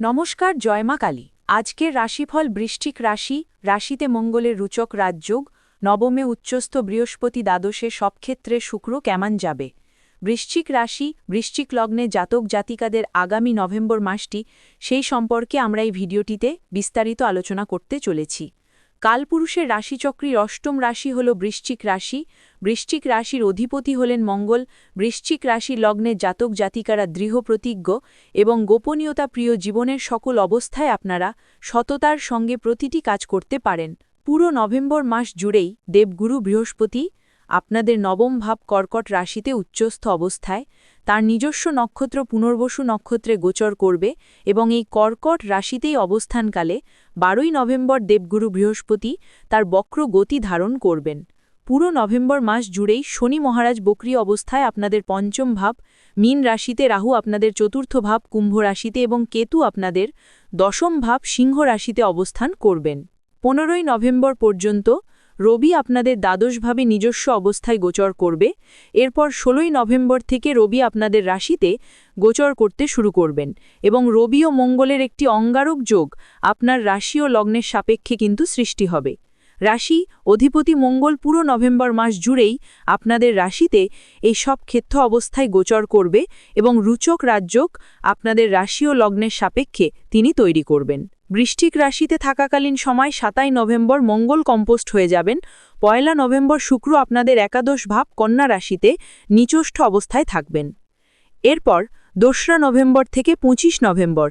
নমস্কার জয়মা কালী। আজকের রাশিফল বৃষ্টিক রাশি, রাশিতে মঙ্গলের রুচক রাজযোগ, নবমে উচ্চস্থ বৃহস্পতি দ্বাদশে সব ক্ষেত্রে শুক্র কেমন যাবে? বৃশ্চিক রাশি, বৃশ্চিক লগ্নে জাতক জাতিকাদের আগামী নভেম্বর মাসটি, সেই সম্পর্কে আমরা এই ভিডিওটিতে বিস্তারিত আলোচনা করতে চলেছি। কালপুরুষের রাশিচক্রীর অষ্টম রাশি হল বৃশ্চিক রাশি। বৃশ্চিক রাশির অধিপতি হলেন মঙ্গল। বৃশ্চিক রাশি লগ্নে জাতক জাতিকারা দৃঢ় প্রতিজ্ঞ এবং গোপনীয়তা প্রিয় জীবনের সকল অবস্থায় আপনারা সততার সঙ্গে প্রতিটি কাজ করতে পারেন। পুরো নভেম্বর মাস জুড়েই দেবগুরু বৃহস্পতি আপনাদের নবম ভাব কর্কট রাশিতে উচ্চস্থ অবস্থায় তার নিজস্ব নক্ষত্র পুনর্বসু নক্ষত্রে গোচর করবে এবং এই কর্কট রাশিতেই অবস্থানকালে বারোই নভেম্বর দেবগুরু বৃহস্পতি তার বক্র গতি ধারণ করবেন। পুরো নভেম্বর মাস জুড়েই শনি মহারাজ বক্রি অবস্থায় আপনাদের পঞ্চম ভাব, মীন রাশিতে রাহু আপনাদের চতুর্থ ভাব, কুম্ভ রাশিতে এবং কেতু আপনাদের দশম ভাব, সিংহ রাশিতে অবস্থান করবেন। পনেরোই নভেম্বর পর্যন্ত রবি আপনাদের দ্বাদশভাবে নিজস্ব অবস্থায় গোচর করবে। এরপর ষোলোই নভেম্বর থেকে রবি আপনাদের রাশিতে গোচর করতে শুরু করবেন। এবং রবি ও মঙ্গলের একটি অঙ্গারক যোগ আপনার রাশি ও লগ্নের সাপেক্ষে কিন্তু সৃষ্টি হবে। রাশি, অধিপতি মঙ্গল পুরো নভেম্বর মাস জুড়েই আপনাদের রাশিতে এই সব ক্ষেত্র অবস্থায় গোচর করবে এবং রুচক রাজ্যক আপনাদের রাশি ও লগ্নের সাপেক্ষে তিনি তৈরি করবেন। বৃষ্টিক রাশিতে থাকাকালীন সময় সাতাই নভেম্বর মঙ্গল কম্পোস্ট হয়ে যাবেন। পয়লা নভেম্বর শুক্র আপনাদের একাদশ ভাব, কন্যা রাশিতে নিচষ্ঠ অবস্থায় থাকবেন। এরপর দোসরা নভেম্বর থেকে ২৫ নভেম্বর।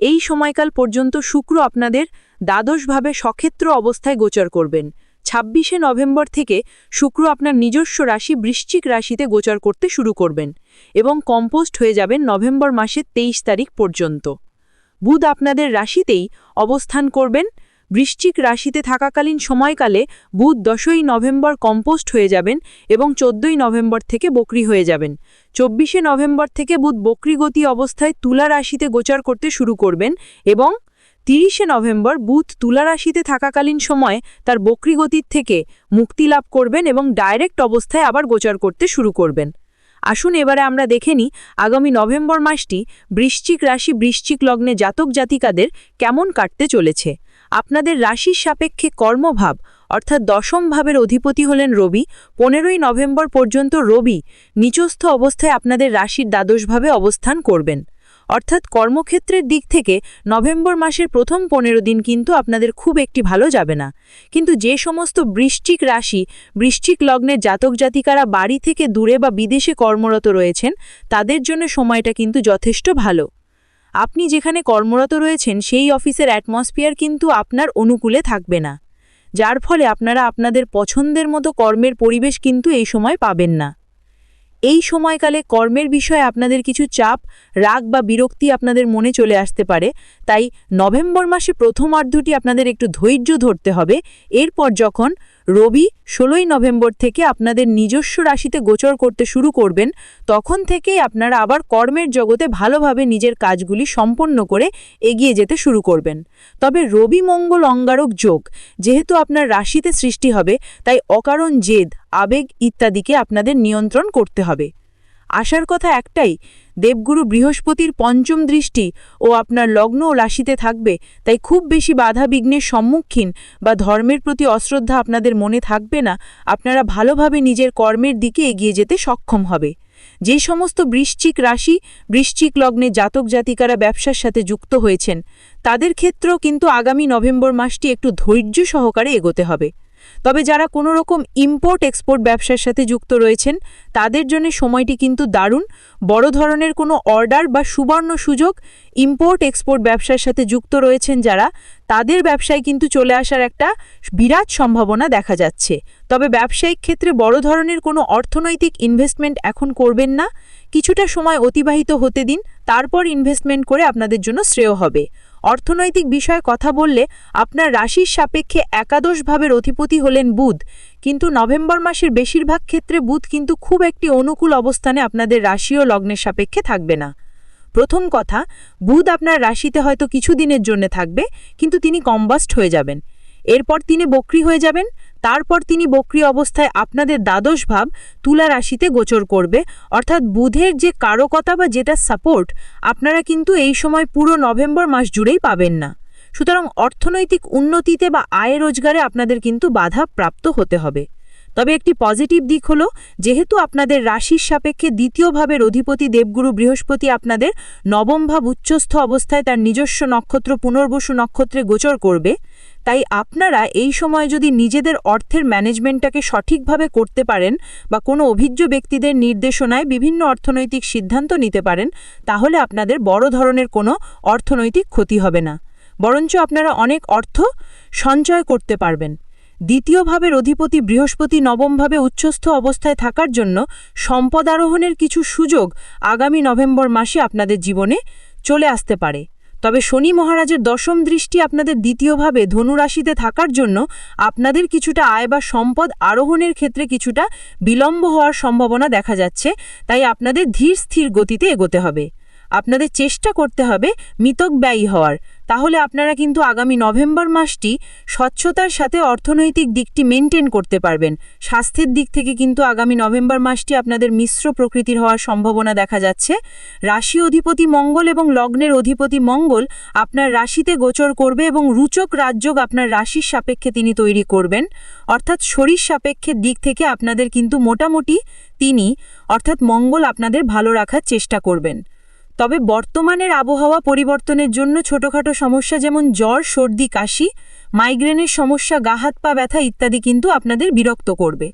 এই সময়কাল পর্যন্ত শুক্র আপনাদের দ্বাদশভাবে সক্ষেত্র অবস্থায় গোচর করবেন। ছাব্বিশে নভেম্বর থেকে শুক্র আপনার নিজস্ব রাশি বৃশ্চিক রাশিতে গোচর করতে শুরু করবেন এবং কম্পোস্ট হয়ে যাবেন নভেম্বর মাসের তেইশ তারিখ পর্যন্ত। বুধ আপনাদের রাশিতেই অবস্থান করবেন। বৃশ্চিক রাশিতে থাকাকালীন সময়কালে বুধ দশই নভেম্বর কম্পোস্ট হয়ে যাবেন এবং চোদ্দই নভেম্বর থেকে বকরি হয়ে যাবেন। চব্বিশে নভেম্বর থেকে বুধ বক্রিগতি অবস্থায় তুলা রাশিতে গোচর করতে শুরু করবেন এবং তিরিশে নভেম্বর বুধ তুলা রাশিতে থাকাকালীন সময় তার বক্রিগতির থেকে মুক্তি লাভ করবেন এবং ডাইরেক্ট অবস্থায় আবার গোচর করতে শুরু করবেন। আসুন এবারে আমরা দেখে নিই আগামী নভেম্বর মাসটি বৃশ্চিক রাশি, বৃশ্চিক লগ্নে জাতক জাতিকাদের কেমন কাটতে চলেছে? আপনাদের রাশির সাপেক্ষে কর্মভাব, অর্থাৎ দশম ভাবের অধিপতি হলেন রবি, পনেরোই নভেম্বর পর্যন্ত রবি নিচস্থ অবস্থায় আপনাদের রাশির দ্বাদশভাবে অবস্থান করবেন। অর্থাৎ কর্মক্ষেত্রের দিক থেকে নভেম্বর মাসের প্রথম পনেরো দিন কিন্তু আপনাদের খুব একটি ভালো যাবে না। কিন্তু যে সমস্ত বৃশ্চিক রাশি, বৃশ্চিক লগ্নের জাতক জাতিকারা বাড়ি থেকে দূরে বা বিদেশে কর্মরত রয়েছেন, তাদের জন্য সময়টা কিন্তু যথেষ্ট ভালো। আপনি যেখানে কর্মরত রয়েছেন, সেই অফিসের অ্যাটমসফিয়ার কিন্তু আপনার অনুকূলে থাকবে না। যার ফলে আপনারা আপনাদের পছন্দের মতো কর্মের পরিবেশ কিন্তু এই সময় পাবেন না। এই সময়কালে কর্মের বিষয়ে আপনাদের কিছু চাপ, রাগ বা বিরক্তি আপনাদের মনে চলে আসতে পারে। তাই নভেম্বর মাসে প্রথম প্রথমার্ধটি আপনাদের একটু ধৈর্য ধরতে হবে। এরপর যখন রবি ষোলোই নভেম্বর থেকে আপনাদের নিজস্ব রাশিতে গোচর করতে শুরু করবেন, তখন থেকেই আপনারা আবার কর্মের জগতে ভালোভাবে নিজের কাজগুলি সম্পন্ন করে এগিয়ে যেতে শুরু করবেন। তবে রবি মঙ্গল অঙ্গারক যোগ, যেহেতু আপনার রাশিতে সৃষ্টি হবে, তাই অকারণ জেদ, আবেগ ইত্যাদিকে আপনাদের নিয়ন্ত্রণ করতে হবে। আসার কথা একটাই, দেবগুরু বৃহস্পতির পঞ্চম দৃষ্টি ও আপনার লগ্ন ও রাশিতে থাকবে, তাই খুব বেশি বাধা বিঘ্নের সম্মুখীন বা ধর্মের প্রতি অশ্রদ্ধা আপনাদের মনে থাকবে না, আপনারা ভালোভাবে নিজের কর্মের দিকে এগিয়ে যেতে সক্ষম হবে। যে সমস্ত বৃশ্চিক রাশি, বৃশ্চিক লগ্নে জাতক জাতিকারা ব্যবসার সাথে যুক্ত হয়েছেন, তাদের ক্ষেত্রেও কিন্তু আগামী নভেম্বর মাসটি একটু ধৈর্য সহকারে এগোতে হবে। তবে যারা কোনো রকম ইম্পোর্ট এক্সপোর্ট ব্যবসার সাথে যুক্ত রয়েছেন, তাদের জন্য সময়টি কিন্তু দারুণ। বড় ধরনের কোনো অর্ডার বা সুবর্ণ সুযোগ ইম্পোর্ট এক্সপোর্ট ব্যবসার সাথে যুক্ত রয়েছেন যারা, তাদের ব্যবসায় কিন্তু চলে আসার একটা বিরাট সম্ভাবনা দেখা যাচ্ছে। তবে ব্যবসায়িক ক্ষেত্রে বড় ধরনের কোনো অর্থনৈতিক ইনভেস্টমেন্ট এখন করবেন না। কিছুটা সময় অতিবাহিত হতে দিন, তারপর ইনভেস্টমেন্ট করে আপনাদের জন্য শ্রেয় হবে। অর্থনৈতিক বিষয়ে কথা বললে আপনার রাশির সাপেক্ষে একাদশ ভাবের অধিপতি হলেন বুধ। কিন্তু নভেম্বর মাসের বেশিরভাগ ক্ষেত্রে বুধ কিন্তু খুব একটি অনুকূল অবস্থানে আপনাদের রাশি ও লগ্নের সাপেক্ষে থাকবে না। প্রথম কথা, বুধ আপনার রাশিতে হয়তো কিছু দিনের জন্য থাকবে, কিন্তু তিনি কম্বাস্ট হয়ে যাবেন। এরপর তিনি বক্রি হয়ে যাবেন তারপর তিনি বক্রি অবস্থায় আপনাদের দ্বাদশ ভাব তুলা রাশিতে গোচর করবে। অর্থাৎ বুধের যে কারকতা বা যেটা সাপোর্ট আপনারা কিন্তু এই সময় পুরো নভেম্বর মাস জুড়েই পাবেন না। সুতরাং অর্থনৈতিক উন্নতিতে বা আয় রোজগারে আপনাদের কিন্তু বাধা প্রাপ্ত হতে হবে। তবে একটি পজিটিভ দিক হলো, যেহেতু আপনাদের রাশির সাপেক্ষে দ্বিতীয় ভাবের অধিপতি দেবগুরু বৃহস্পতি আপনাদের নবম ভাব উচ্চস্থ অবস্থায় তার নিজস্ব নক্ষত্র পুনর্বসু নক্ষত্রে গোচর করবে। তাই আপনারা এই সময় যদি নিজেদের অর্থের ম্যানেজমেন্টটাকে সঠিকভাবে করতে পারেন বা কোনো অভিজ্ঞ ব্যক্তিদের নির্দেশনায় বিভিন্ন অর্থনৈতিক সিদ্ধান্ত নিতে পারেন, তাহলে আপনাদের বড় ধরনের কোনো অর্থনৈতিক ক্ষতি হবে না। বরঞ্চ আপনারা অনেক অর্থ সঞ্চয় করতে পারবেন। দ্বিতীয় ভাবের অধিপতি বৃহস্পতি নবমভাবে উচ্চস্থ অবস্থায় থাকার জন্য সম্পদ আরোহণের কিছু সুযোগ আগামী নভেম্বর মাসে আপনাদের জীবনে চলে আসতে পারে। তবে শনি মহারাজের দশম দৃষ্টি আপনাদের দ্বিতীয়ভাবে ধনুরাশিতে থাকার জন্য আপনাদের কিছুটা আয় বা সম্পদ আরোহণের ক্ষেত্রে কিছুটা বিলম্ব হওয়ার সম্ভাবনা দেখা যাচ্ছে, তাই আপনাদের ধীর স্থির গতিতে এগোতে হবে। আপনাদের চেষ্টা করতে হবে মিতক ব্যয়ী হওয়ার। তাহলে আপনারা কিন্তু আগামী নভেম্বর মাসটি স্বচ্ছতার সাথে অর্থনৈতিক দিকটি মেনটেন করতে পারবেন। স্বাস্থ্যের দিক থেকে কিন্তু আগামী নভেম্বর মাসটি আপনাদের মিশ্র প্রকৃতির হওয়ার সম্ভাবনা দেখা যাচ্ছে। রাশি অধিপতি মঙ্গল এবং লগ্নের অধিপতি মঙ্গল আপনার রাশিতে গোচর করবে এবং রুচক রাজযোগ আপনার রাশির সাপেক্ষে তিনি তৈরি করবেন। অর্থাৎ শরীর সাপেক্ষের দিক থেকে আপনাদের কিন্তু মোটামুটি তিনি, অর্থাৎ মঙ্গল আপনাদের ভালো রাখার চেষ্টা করবেন। তবে বর্তমানের আবহাওয়া পরিবর্তনের জন্য ছোটখাটো সমস্যা যেমন জ্বর, সর্দি, কাশি, মাইগ্রেনের সমস্যা, গা, হাত, পা ব্যথা ইত্যাদি কিন্তু আপনাদের বিরক্ত করবে।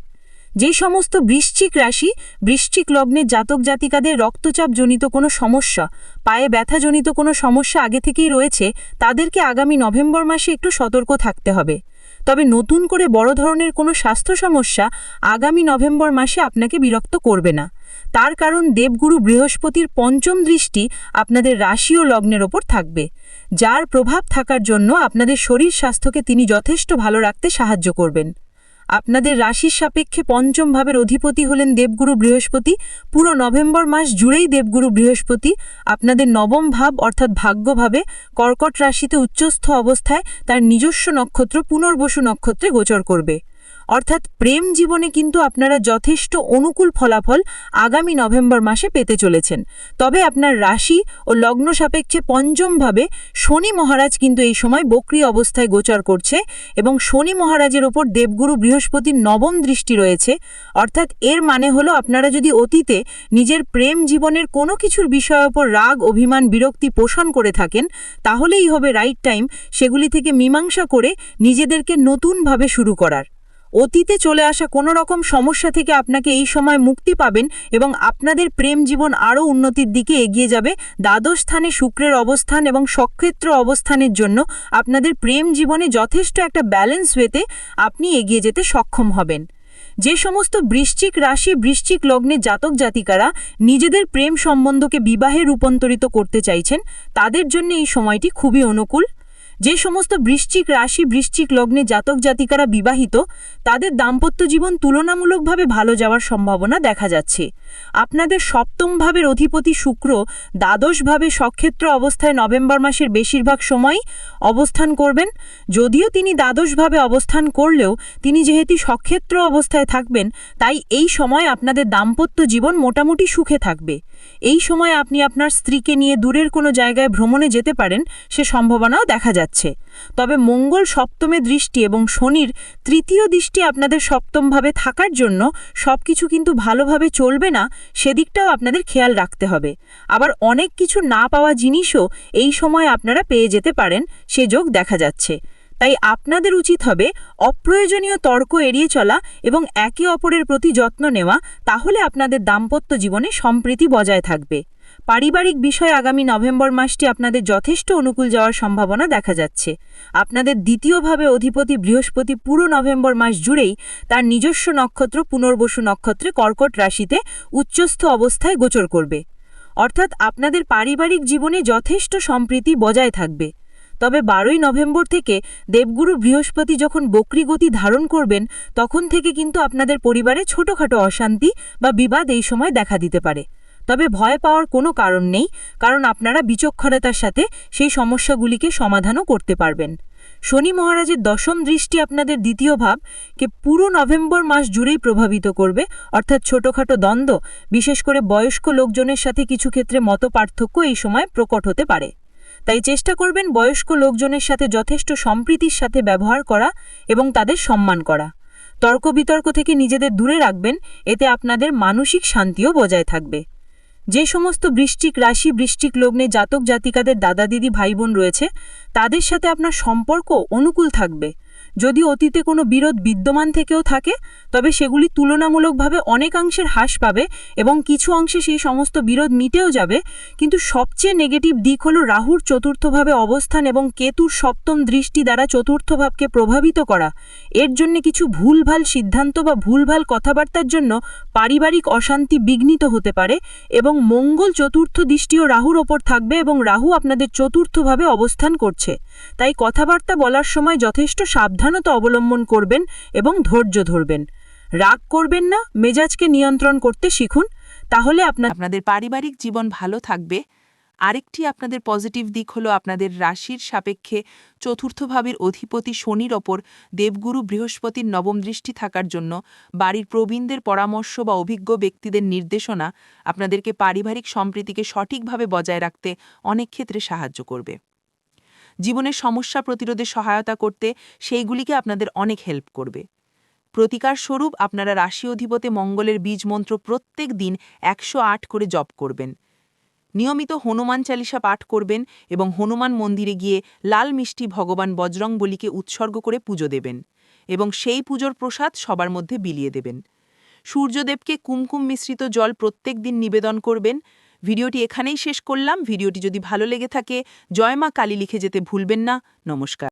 যে সমস্ত বৃশ্চিক রাশি, বৃশ্চিক লগ্নের জাতক জাতিকাদের রক্তচাপজনিত কোনো সমস্যা, পায়ে ব্যথাজনিত কোনো সমস্যা আগে থেকেই রয়েছে, তাদেরকে আগামী নভেম্বর মাসে একটু সতর্ক থাকতে হবে। তবে নতুন করে বড় ধরনের কোনো স্বাস্থ্য সমস্যা আগামী নভেম্বর মাসে আপনাকে বিরক্ত করবে না। তার কারণ দেবগুরু বৃহস্পতির পঞ্চম দৃষ্টি আপনাদের রাশি ও লগ্নের ওপর থাকবে। যার প্রভাব থাকার জন্য আপনাদের শরীর স্বাস্থ্যকে তিনি যথেষ্ট ভালো রাখতে সাহায্য করবেন। আপনাদের রাশির সাপেক্ষে পঞ্চম ভাবের অধিপতি হলেন দেবগুরু বৃহস্পতি। পুরো নভেম্বর মাস জুড়েই দেবগুরু বৃহস্পতি। আপনাদের নবম ভাব অর্থাৎ ভাগ্যভাবে কর্কট রাশিতে উচ্চস্থ অবস্থায় তার নিজস্ব নক্ষত্র পুনর্বসু নক্ষত্রে গোচর করবে। অর্থাৎ প্রেম জীবনে কিন্তু আপনারা যথেষ্ট অনুকূল ফলাফল আগামী নভেম্বর মাসে পেতে চলেছেন। তবে আপনার রাশি ও লগ্ন সাপেক্ষে পঞ্চমভাবে শনি মহারাজ কিন্তু এই সময় বক্রি অবস্থায় গোচর করছে এবং শনি মহারাজের ওপর দেবগুরু বৃহস্পতির নবম দৃষ্টি রয়েছে। অর্থাৎ এর মানে হলো আপনারা যদি অতীতে নিজের প্রেম জীবনের কোনো কিছুর বিষয়ের ওপর রাগ, অভিমান, বিরক্তি পোষণ করে থাকেন, তাহলেই হবে রাইট টাইম সেগুলি থেকে মীমাংসা করে নিজেদেরকে নতুনভাবে শুরু করার। অতীতে চলে আসা কোনো রকম সমস্যা থেকে আপনাকে এই সময় মুক্তি পাবেন এবং আপনাদের প্রেম জীবন আরও উন্নতির দিকে এগিয়ে যাবে। দ্বাদশ স্থানে শুক্রের অবস্থান এবং সক্ষেত্র অবস্থানের জন্য আপনাদের প্রেম জীবনে যথেষ্ট একটা ব্যালেন্স ওয়েতে আপনি এগিয়ে যেতে সক্ষম হবেন। যে সমস্ত বৃশ্চিক রাশি, বৃশ্চিক লগ্নে জাতক জাতিকারা নিজেদের প্রেম সম্বন্ধকে বিবাহে রূপান্তরিত করতে চাইছেন, তাদের জন্য এই সময়টি খুবই অনুকূল। যে সমস্ত বৃশ্চিক রাশি, বৃশ্চিক লগ্নে জাতক জাতিকারা বিবাহিত, তাদের দাম্পত্য জীবন তুলনামূলকভাবে ভালো যাওয়ার সম্ভাবনা দেখা যাচ্ছে। আপনাদের সপ্তম ভাবের অধিপতি শুক্র দ্বাদশভাবে সক্ষেত্র অবস্থায় নভেম্বর মাসের বেশিরভাগ সময়ই অবস্থান করবেন। যদিও তিনি দ্বাদশভাবে অবস্থান করলেও তিনি যেহেতু সক্ষেত্র অবস্থায় থাকবেন, তাই এই সময় আপনাদের দাম্পত্য জীবন মোটামুটি সুখে থাকবে। এই সময় আপনি আপনার স্ত্রীকে নিয়ে দূরের কোনো জায়গায় ভ্রমণে যেতে পারেন, সে সম্ভাবনাও দেখা যাচ্ছে। তবে মঙ্গল সপ্তমে দৃষ্টি এবং শনির তৃতীয় দৃষ্টি আপনাদের সপ্তমভাবে থাকার জন্য সব কিছু কিন্তু ভালোভাবে চলবে না, সেদিকটাও আপনাদের খেয়াল রাখতে হবে। আবার অনেক কিছু না পাওয়া জিনিসও এই সময় আপনারা পেয়ে যেতে পারেন, সে যোগ দেখা যাচ্ছে। তাই আপনাদের উচিত হবে অপ্রয়োজনীয় তর্ক এড়িয়ে চলা এবং একে অপরের প্রতি যত্ন নেওয়া, তাহলে আপনাদের দাম্পত্য জীবনে সম্প্রীতি বজায় থাকবে। পারিবারিক বিষয় আগামী নভেম্বর মাসটি আপনাদের যথেষ্ট অনুকূল যাওয়ার সম্ভাবনা দেখা যাচ্ছে। আপনাদের দ্বিতীয়ভাবে অধিপতি বৃহস্পতি পুরো নভেম্বর মাস জুড়েই তার নিজস্ব নক্ষত্র পুনর্বসু নক্ষত্রে কর্কট রাশিতে উচ্চস্থ অবস্থায় গোচর করবে। অর্থাৎ আপনাদের পারিবারিক জীবনে যথেষ্ট সম্প্রীতি বজায় থাকবে। তবে বারোই নভেম্বর থেকে দেবগুরু বৃহস্পতি যখন বক্রি গতি ধারণ করবেন, তখন থেকে কিন্তু আপনাদের পরিবারে ছোটখাটো অশান্তি বা বিবাদ এই সময় দেখা দিতে পারে। তবে ভয় পাওয়ার কোনো কারণ নেই, কারণ আপনারা বিচক্ষণতার সাথে সেই সমস্যাগুলিকে সমাধানও করতে পারবেন। শনি মহারাজের দশম দৃষ্টি আপনাদের দ্বিতীয় ভাবকে পুরো নভেম্বর মাস জুড়েই প্রভাবিত করবে, অর্থাৎ ছোটোখাটো দ্বন্দ্ব, বিশেষ করে বয়স্ক লোকজনের সাথে কিছু ক্ষেত্রে মত পার্থক্য এই সময় প্রকট হতে পারে। তাই চেষ্টা করবেন বয়স্ক লোকজনের সাথে যথেষ্ট সম্প্রীতির সাথে ব্যবহার করা এবং তাদের সম্মান করা। তর্ক বিতর্ক থেকে নিজেদের দূরে রাখবেন, এতে আপনাদের মানসিক শান্তিও বজায় থাকবে। যে সমস্ত বৃষ্টিক রাশি, বৃষ্টিক লগ্নে জাতক জাতিকাদের দাদা দিদি ভাই বোন রয়েছে, তাদের সাথে আপনার সম্পর্ক অনুকূল থাকবে। যদি অতীতে কোনো বিরোধ বিদ্যমান থেকেও থাকে, তবে সেগুলি তুলনামূলকভাবে অনেকাংশের হ্রাস পাবে এবং কিছু অংশে সেই সমস্ত বিরোধ মিটেও যাবে। কিন্তু সবচেয়ে নেগেটিভ দিক হল রাহুর চতুর্থভাবে অবস্থান এবং কেতুর সপ্তম দৃষ্টি দ্বারা চতুর্থ ভাবকে প্রভাবিত করা। এর জন্য কিছু ভুলভাল সিদ্ধান্ত বা ভুলভাল কথাবার্তার জন্য পারিবারিক অশান্তি বিঘ্নিত হতে পারে এবং মঙ্গল চতুর্থ দৃষ্টিও রাহুর ওপর থাকবে এবং রাহু আপনাদের চতুর্থভাবে অবস্থান করছে। তাই কথাবার্তা বলার সময় যথেষ্ট সাবধানতা অবলম্বন করবেন এবং ধৈর্য ধরবেন। রাগ করবেন না, মেজাজকে নিয়ন্ত্রণ করতে শিখুন, তাহলে আপনার আপনাদের পারিবারিক জীবন ভালো থাকবে। আরেকটি আপনাদের পজিটিভ দিক হলো আপনাদের রাশির সাপেক্ষে চতুর্থ ভাবের অধিপতি শনির ওপর দেবগুরু বৃহস্পতির নবম দৃষ্টি থাকার জন্য বাড়ির প্রবীণদের পরামর্শ বা অভিজ্ঞ ব্যক্তিদের নির্দেশনা আপনাদেরকে পারিবারিক সম্প্রীতিকে সঠিকভাবে বজায় রাখতে অনেক ক্ষেত্রে সাহায্য করবে। জীবনের সমস্যা প্রতিরোধে সহায়তা করতে সেইগুলিকে আপনাদের অনেক হেল্প করবে। প্রতিকার স্বরূপ আপনারা রাশি অধিপতে মঙ্গলের বীজ মন্ত্র প্রত্যেক দিন একশো আট করে জপ করবেন। নিয়মিত হনুমান চালিসা পাঠ করবেন এবং হনুমান মন্দিরে গিয়ে লাল মিষ্টি ভগবান বজরং বলিকে উৎসর্গ করে পুজো দেবেন এবং সেই পুজোর প্রসাদ সবার মধ্যে বিলিয়ে দেবেন। সূর্যদেবকে কুমকুম মিশ্রিত জল প্রত্যেক দিন নিবেদন করবেন ভিডিওটি এখানেই শেষ করলাম। ভিডিওটি যদি ভালো লেগে থাকে জয়মা কালী লিখে যেতে ভুলবেন না। নমস্কার।